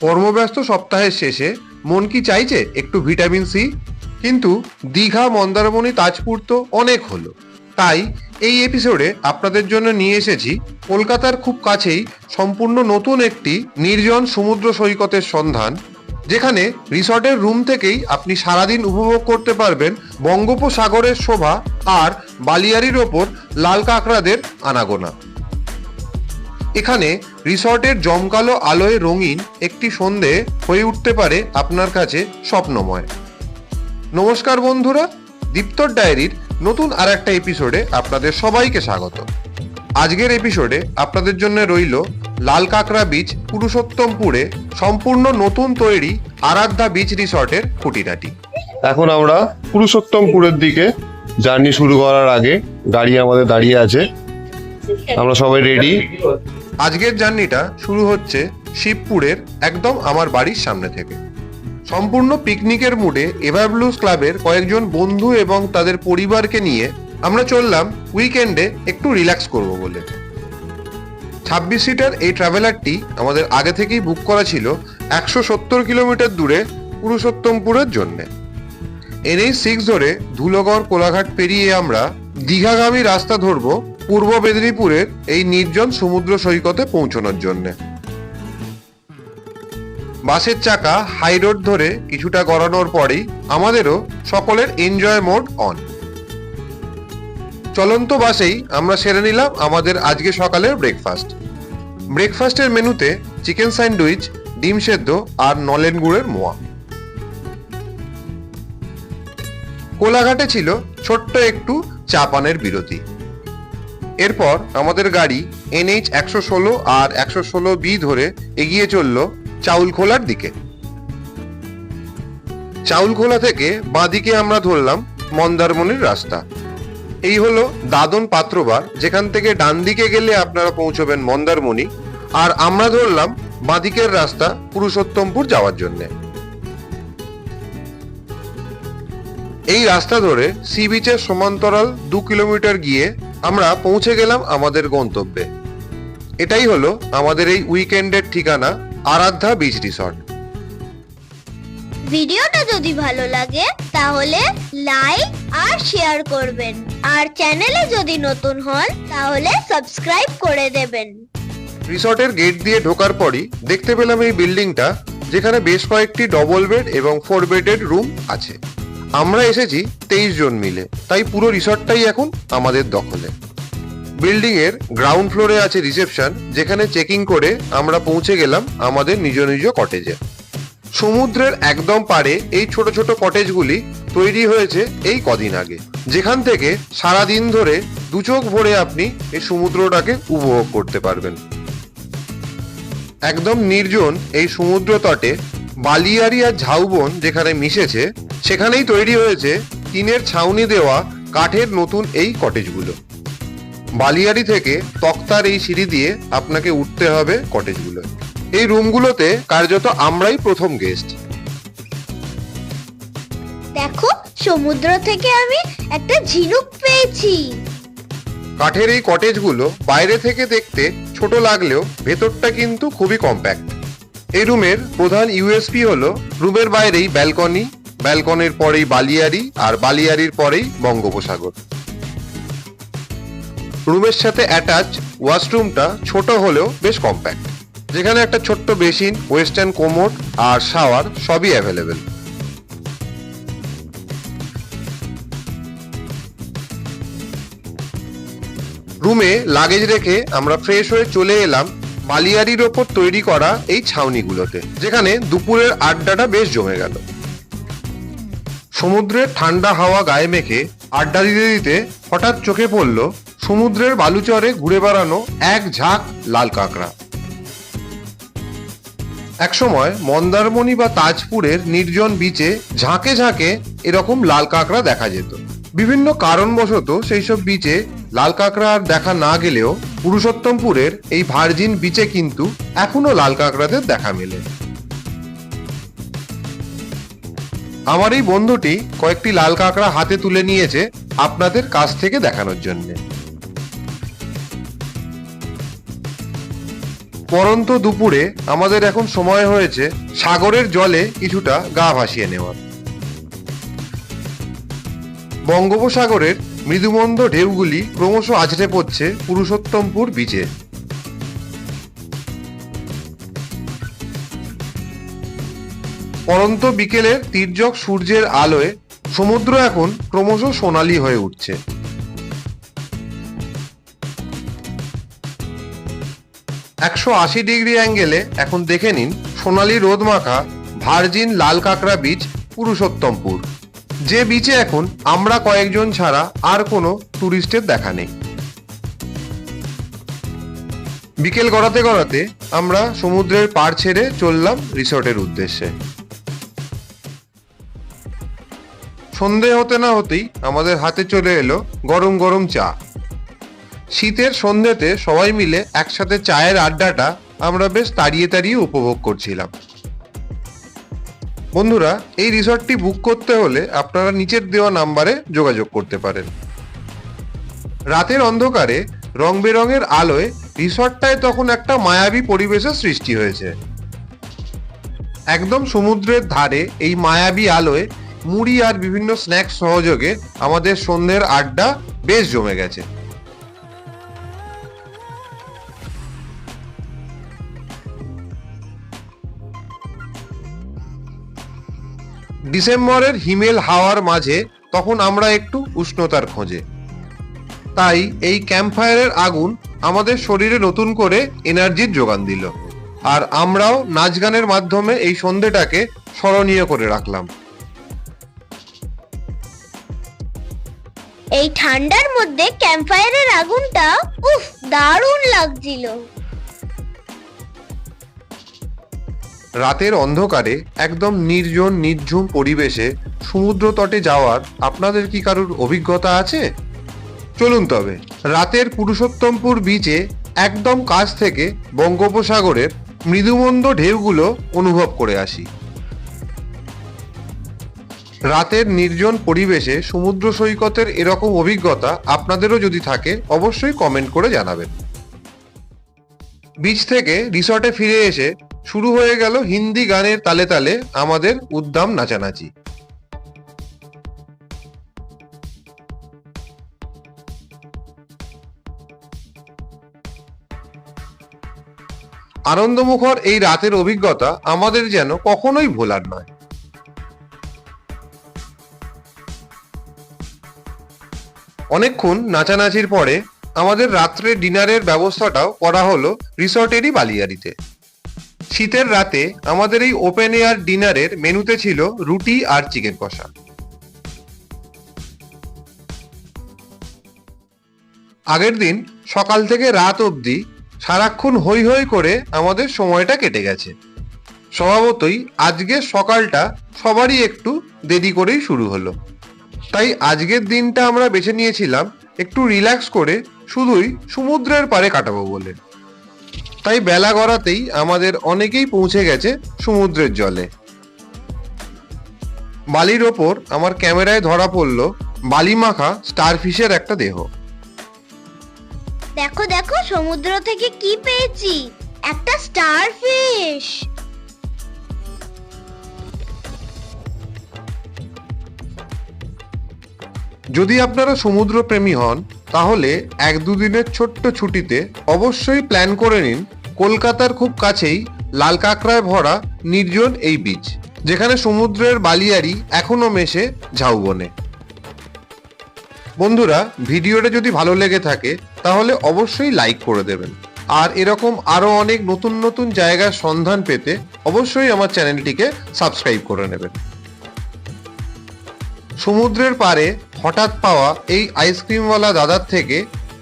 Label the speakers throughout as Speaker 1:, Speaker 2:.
Speaker 1: কর্মব্যস্ত সপ্তাহের শেষে মন কি চাইছে একটু ভিটামিন সি? কিন্তু দীঘা, মন্দারমণি, তাজপুর তো অনেক হলো। তাই এই এপিসোডে আপনাদের জন্য নিয়ে এসেছি কলকাতার খুব কাছেই সম্পূর্ণ নতুন একটি নির্জন সমুদ্র সৈকতের সন্ধান, যেখানে রিসর্টের রুম থেকেই আপনি সারাদিন উপভোগ করতে পারবেন বঙ্গোপসাগরের শোভা আর বালিয়ারির ওপর লাল কাঁকড়াদের আনাগোনা। এখানে রিসর্টের জমকালো আলোয় রঙিন একটি সন্ধে হয়ে উঠতে পারে আপনার কাছে স্বপ্নময়। নমস্কার বন্ধুরা, দীপ্তর ডায়েরির নতুন আর একটা এপিসোডে আপনাদের সবাইকে স্বাগত। আজকের এপিসোডে আপনাদের জন্য রইল লাল কাঁকড়া বীচ পুরুষোত্তমপুরে সম্পূর্ণ নতুন তৈরি আরাধ্যা বীচ রিসর্টের খুঁটিনাটি।
Speaker 2: এখন আমরা পুরুষোত্তমপুরের দিকে জার্নি শুরু করার আগে গাড়ি আমাদের দাঁড়িয়ে আছে। আমরা সবাই রেডি
Speaker 1: আজকের জার্নিটা শুরু হচ্ছে শিবপুরের একদম আমার বাড়ির সামনে থেকে। সম্পূর্ণ পিকনিকের মুডে এভার ব্লুজ ক্লাবের কয়েকজন বন্ধু এবং তাদের পরিবারকে নিয়ে আমরা চললাম উইকেন্ডে একটু রিল্যাক্স করব বলে। ছাব্বিশ সিটার এই ট্রাভেলারটি আমাদের আগে থেকেই বুক করা ছিল একশো সত্তর কিলোমিটার দূরে পুরুষোত্তমপুরের জন্যে। এনএইচ সিক্স ধরে ধুলোগড় কোলাঘাট পেরিয়ে আমরা দীঘাগামী রাস্তা ধরবো পূর্ব মেদিনীপুরের এই নির্জন সমুদ্র সৈকতে পৌঁছানোর জন্যে। বাসের চাকা হাই রোড ধরে কিছুটা গড়ানোর পরেই আমাদেরও সকলের এনজয় মোড অন চলন্ত বাসেই আমরা সেরে নিলাম আমাদের আজকে সকালের ব্রেকফাস্ট ব্রেকফাস্টের মেনুতে চিকেন স্যান্ডউইচ ডিম সেদ্ধ আর নলেন গুড়ের মোয়া। কোলাঘাটে ছিল ছোট্ট একটু চা পানের বিরতি। এরপর আমাদের গাড়ি এনএইচ একশো ষোলো আর একশো ষোলো বি ধরে এগিয়ে চলল চাউলখোলার দিকে। চাউলখোলা থেকে বাঁদিকে আমরা ধরলাম মন্দারমণির রাস্তা। এই হলো দাদন পাত্রবার, যেখান থেকে ডান দিকে গেলে আপনারা পৌঁছবেন মন্দারমণি, আর আমরা ধরলাম বাঁদিকের রাস্তা পুরুষোত্তমপুর যাওয়ার জন্যে। এই রাস্তা ধরে সি বিচের সমান্তরাল দু কিলোমিটার গিয়ে আমরা পৌঁছে গেলাম আমাদের গন্তব্যে। এটাই হলো আমাদের এই উইকেন্ডের ঠিকানা আরাধ্যা বিচ রিসর্ট।
Speaker 3: ভিডিওটা যদি ভালো লাগে তাহলে লাইক আর শেয়ার করবেন। আর চ্যানেলে যদি নতুন হন তাহলে সাবস্ক্রাইব করে দেবেন।
Speaker 1: রিসর্টের গেট দিয়ে ঢোকার পরই দেখতে পেলাম এই বিল্ডিংটা যেখানে বেশ কয়েকটি ডবল বেড এবং ফোর বেডেড রুম আছে। আমরা এসেছি তেইশ জন মিলে। তাই পুরো রিসর্টটাই এখন আমাদের দখলে। বিল্ডিং এর গ্রাউন্ড ফ্লোরে আছে রিসেপশন, যেখানে চেকিং করে আমরা পৌঁছে গেলাম আমাদের নিজ নিজ কটেজে। সমুদ্রের একদম পারে এই ছোট ছোট কটেজগুলি তৈরি হয়েছে এই কদিন আগে। যেখান থেকে সারা দিন ধরে দু চোখ ভরে আপনি এই সমুদ্রটাকে উপভোগ করতে পারবেন। একদম নির্জন এই সমুদ্র তটে বালিয়ারি আর ঝাউবন যেখানে মিশেছে সেখানেই তৈরি হয়েছে টিনের ছাউনি দেওয়া কাঠের নতুন এই কটেজগুলো। বালিয়ারি থেকে তক্তার এই সিঁড়ি দিয়ে আপনাকে উঠতে হবে কটেজগুলো। এই রুমগুলোতে কার্যত আমরাই প্রথম গেস্ট।
Speaker 3: দেখো সমুদ্র থেকে আমি একটা ঝিনুক পেয়েছি।
Speaker 1: কাঠের এই কটেজগুলো বাইরে থেকে দেখতে ছোট লাগলেও ভেতরটা কিন্তু খুবই কম্প্যাক্ট। এই রুমের প্রধান ইউএসপি হলো রুমের বাইরেই ব্যালকনি, ব্যালকনির পরেই বালিয়ারি আর বালিয়ারির পরেই বঙ্গোপসাগর। রুমের সাথে অ্যাটাচ ওয়াশরুমটা ছোট হলেও বেশ কম্প্যাক্ট। যেখানে একটা ছোট্ট বেসিন, ওয়েস্টার্ন কোমোড আর শাওয়ার সবই অ্যাভেলেবেল। রুমে লাগেজ রেখে আমরা ফ্রেশ হয়ে চলে এলাম বালিয়ারির ওপর তৈরি করা এই ছাউনিগুলোতে, যেখানে দুপুরের আড্ডাটা বেশ জমে গেল। সমুদ্রের ঠান্ডা হাওয়া গায়ে মেখে আড্ডা দিতে দিতে হঠাৎ চোখে পড়ল সমুদ্রের বালুচরে ঘুরে বেড়ানো এক ঝাঁক লাল কাঁকড়া। একসময় মন্দারমণি বা তাজপুরের নির্জন বিচে ঝাঁকে ঝাঁকে এরকম লাল কাঁকড়া দেখা যেত। বিভিন্ন কারণবশত সেই সব বিচে লাল কাঁকড়া আর দেখা না গেলেও পুরুষোত্তমপুরের এই ভার্জিন বিচে কিন্তু এখনও লাল কাঁকড়াদের দেখা মেলে। আমার এই বন্ধুটি কয়েকটি লাল কাঁকড়া হাতে তুলে নিয়েছে আপনাদের কাছ থেকে দেখানোর জন্য। পরন্ত দুপুরে আমাদের এখন সময় হয়েছে সাগরের জলে কিছুটা গা ভাসিয়ে নেওয়ার। বঙ্গোপসাগরের মৃদুমন্দ ঢেউগুলি ক্রমশ আছড়ে পড়ছে পুরুষোত্তমপুর বিচে পরন্ত বিকেলের তীর্যক সূর্যের আলোয় সমুদ্র এখন ক্রমশ সোনালী হয়ে উঠছে। একশো আশি ডিগ্রি অ্যাঙ্গেলে এখন দেখে নিন সোনালী রোদ মাখা ভার্জিন লাল কাঁকড়া বীচ পুরুষোত্তমপুর। যে বিচে এখন আমরা কয়েকজন ছাড়া আর কোনো টুরিস্টের দেখা নেই। বিকেল গড়াতে গড়াতে আমরা সমুদ্রের পাড় ছেড়ে চললাম রিসর্টের উদ্দেশ্যে। সন্ধে হতে না হতেই আমাদের হাতে চলে এলো গরম গরম চা। শীতের সন্ধ্যেতে সবাই মিলে একসাথে চায়ের আড্ডাটা আমরা বেশ তাড়িয়ে তাড়িয়ে উপভোগ করছিলাম। বন্ধুরা, এই রিসর্টটি বুক করতে হলে আপনারা নিচের দেওয়া নাম্বারে যোগাযোগ করতে পারেন। রাতের অন্ধকারে রং বেরঙের আলোয় রিসর্টটায় তখন একটা মায়াবী পরিবেশের সৃষ্টি হয়েছে। একদম সমুদ্রের ধারে এই মায়াবী আলোয় মুড়ি আর বিভিন্ন স্ন্যাক্স সহযোগে আমাদের সন্ধ্যের আড্ডা বেশ জমে গেছে। ডিসেম্বরের হিমেল হাওয়ার মাঝে তখন আমরা একটু উষ্ণতার খোঁজে। তাই এই ক্যাম্পফায়ারের আগুন আমাদের শরীরে নতুন করে এনার্জির যোগান দিল। আর আমরাও নাচ গানের মাধ্যমে এই সন্ধেটাকে স্মরণীয় করে রাখলাম।
Speaker 3: এই ঠান্ডার মধ্যে ক্যাম্পফায়ারের আগুনটা, উফ, দারুণ লাগছিল।
Speaker 1: রাতের অন্ধকারে একদম নির্জন, নির্ঝুম পরিবেশে সমুদ্র তটে যাওয়ার আপনাদের কি কারোর অভিজ্ঞতা আছে? চলুন তবে, রাতের পুরুষোত্তমপুর বিচে একদম কাছ থেকে বঙ্গোপসাগরের মৃদুমন্দ ঢেউগুলো অনুভব করে আসি। রাতের নির্জন পরিবেশে সমুদ্র সৈকতের এরকম অভিজ্ঞতা আপনাদেরও যদি থাকে, অবশ্যই কমেন্ট করে জানাবেন। বিচ থেকে রিসর্টে ফিরে এসে শুরু হয়ে গেল হিন্দি গানের তালে তালে আমাদের উদ্দাম নাচানাচি। আনন্দমুখর এই রাতের অভিজ্ঞতা আমাদের যেন কখনোই ভোলার নয়। অনেকক্ষণ নাচানাচির পরে আমাদের রাত্রে ডিনারের ব্যবস্থাটাও করা হলো রিসর্টেরই বালিয়ারিতে শীতের রাতে আমাদের এই ওপেন এয়ার ডিনারের মেনুতে ছিল রুটি আর চিকেন কষা। আগের দিন সকাল থেকে রাত অবধি সারাক্ষণ হই হই করে আমাদের সময়টা কেটে গেছে। স্বভাবতই আজকের সকালটা সবারই একটু দেরি করেই শুরু হলো। তাই আজকের দিনটা আমরা বেছে নিয়েছিলাম একটু রিল্যাক্স করে শুধুই সমুদ্রের পারে কাটাবো বলে। তাই বেলা গড়াতেই আমাদের অনেকেই পৌঁছে গেছে সমুদ্রের জলে। বালির ওপর আমার ক্যামেরায় ধরা পড়ল বালি মাখা স্টারফিশের একটা দেহ।
Speaker 3: দেখো দেখো সমুদ্র থেকে কি পেয়েছি? একটা স্টার ফিশ
Speaker 1: যদি আপনারা সমুদ্র প্রেমী হন তাহলে এক দুদিনের ছোট্ট ছুটিতে অবশ্যই প্ল্যান করে নিন কলকাতার খুব কাছেই লাল কাঁকড়ায় ভরা নির্জন এই বিচ যেখানে সমুদ্রের বালিয়ারি এখনও মেশে ঝাউবনে। বন্ধুরা, ভিডিওটা যদি ভালো লেগে থাকে, তাহলে অবশ্যই লাইক করে দেবেন। আর এরকম আরও অনেক নতুন নতুন জায়গার সন্ধান পেতে অবশ্যই আমার চ্যানেলটিকে সাবস্ক্রাইব করে নেবেন। সমুদ্রের পাড়ে হঠাৎ পাওয়া এই আইসক্রিমওয়ালা দাদার থেকে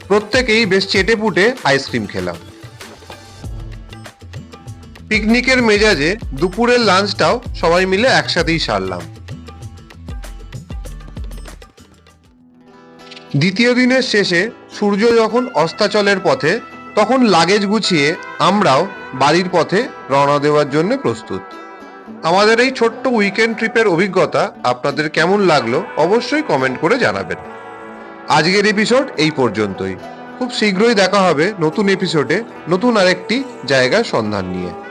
Speaker 1: প্রত্যেকেই বেশ চেটে পুটে আইসক্রিম খেলাম। পিকনিকের মেজাজে দুপুরের লাঞ্চটাও সবাই মিলে একসাথেই সারলাম। দ্বিতীয় দিনের শেষে সূর্য যখন অস্তাচলের পথে, তখন লাগেজ গুছিয়ে আমরাও বাড়ির পথে রওনা দেওয়ার জন্য প্রস্তুত। আমাদের এই ছোট্ট উইকেন্ড ট্রিপের অভিজ্ঞতা আপনাদের কেমন লাগল অবশ্যই কমেন্ট করে জানাবেন। আজকের এপিসোড এই পর্যন্তই। খুব শীঘ্রই দেখা হবে নতুন এপিসোডে নতুন আরেকটি জায়গার সন্ধান নিয়ে।